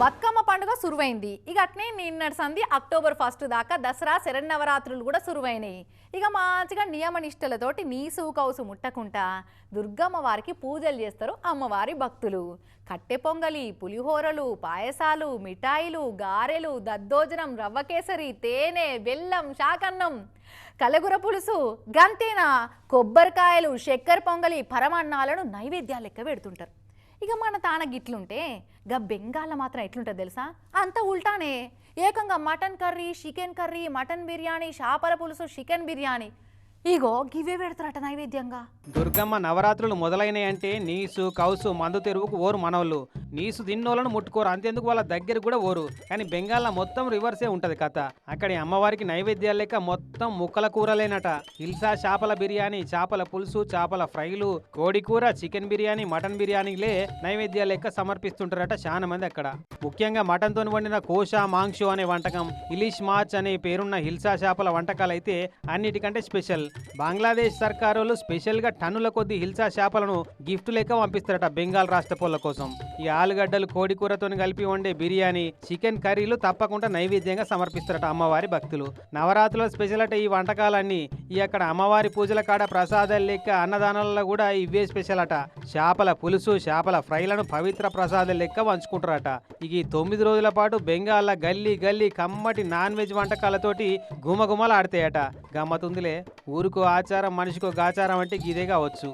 బతుకమ్మ పండుగ సురువైంది. ఇక అట్నే నిన్నటి సంది అక్టోబర్ ఫస్ట్ దాకా దసరా శరన్నవరాత్రులు కూడా సురువైనాయి. ఇక మంచిగా నియమ నిష్టలతోటి నీసు కౌసు ముట్టకుండా దుర్గమ్మ వారికి పూజలు చేస్తారు అమ్మవారి భక్తులు. కట్టె పొంగలి పులిహోరలు పాయసాలు మిఠాయిలు గారెలు దద్దోజనం రవ్వ కేసరి తేనె బెల్లం శాకన్నం కలగుర పులుసు గంతేనా కొబ్బరికాయలు చక్కెర పొంగలి పరమాన్నాలను నైవేద్యాలు లెక్క పెడుతుంటారు. ఇక మన తాన గిట్లుంటే గా బెంగాల్ మాత్రం ఎట్లుంటుంది తెలుసా? అంత ఉల్టానే. ఏకంగా mutton curry chicken curry mutton biryani చేపల పులుసు చికెన్ బిర్యానీ. ఇగో గివే పెడతారట నైవేద్యంగా. దుర్గమ్మ నవరాత్రులు మొదలైనాయంటే నీసు కౌసు మందు తెరువుకు ఓరు మనోళ్ళు. నీసు తిన్నోళ్ళను ముట్టుకోరు. అంతేందుకు వాళ్ళ దగ్గర కూడా ఓరు కానీ బెంగాల్లో మొత్తం రివర్సే ఉంటది కథ. అక్కడి అమ్మవారికి నైవేద్యాలు లేక మొత్తం ముక్కల కూరలేనట. హిల్సా చేపల బిర్యానీ చేపల పులుసు చేపల ఫ్రైలు కోడి కూర చికెన్ బిర్యానీ మటన్ బిర్యానీలే నైవేద్యాలు లెక్క సమర్పిస్తుంటారట చాలా మంది అక్కడ. ముఖ్యంగా మటన్తో వండిన కోష మాంక్షు అనే వంటకం ఇలిష్ మార్చ్ అనే పేరున్న హిల్సా చేపల వంటకాలు అయితే అన్నిటికంటే స్పెషల్. బంగ్లాదేశ్ సర్కారోళ్ళు స్పెషల్గా టన్నుల కొద్ది హిల్సా చేపలను గిఫ్ట్ లెక్క పంపిస్తారట బెంగాల్ రాష్ట్ర కోసం. ఈ ఆలుగడ్డలు కోడికూరతో కలిపి వండే బిర్యానీ చికెన్ కర్రీలు తప్పకుండా నైవేద్యంగా సమర్పిస్తారట అమ్మవారి భక్తులు. నవరాత్రుల స్పెషల్ అట ఈ వంటకాలన్నీ. ఈ అక్కడ అమ్మవారి పూజల కాడ ప్రసాదాలు లెక్క అన్నదానాలలో కూడా ఇవే స్పెషల్ అట. చేపల పులుసు చేపల ఫ్రైలను పవిత్ర ప్రసాదాలు లెక్క వంచుకుంటారట ఇక ఈ తొమ్మిది రోజుల పాటు బెంగాల్ గల్లీ గల్లీ కమ్మటి నాన్ వెజ్ వంటకాలతోటి గుమగుమలు ఆడతాయట గమ్మతుందిలే. ఊరుకో ఆచారం మనిషికో గాచారం అంటే ఇదే కావచ్చు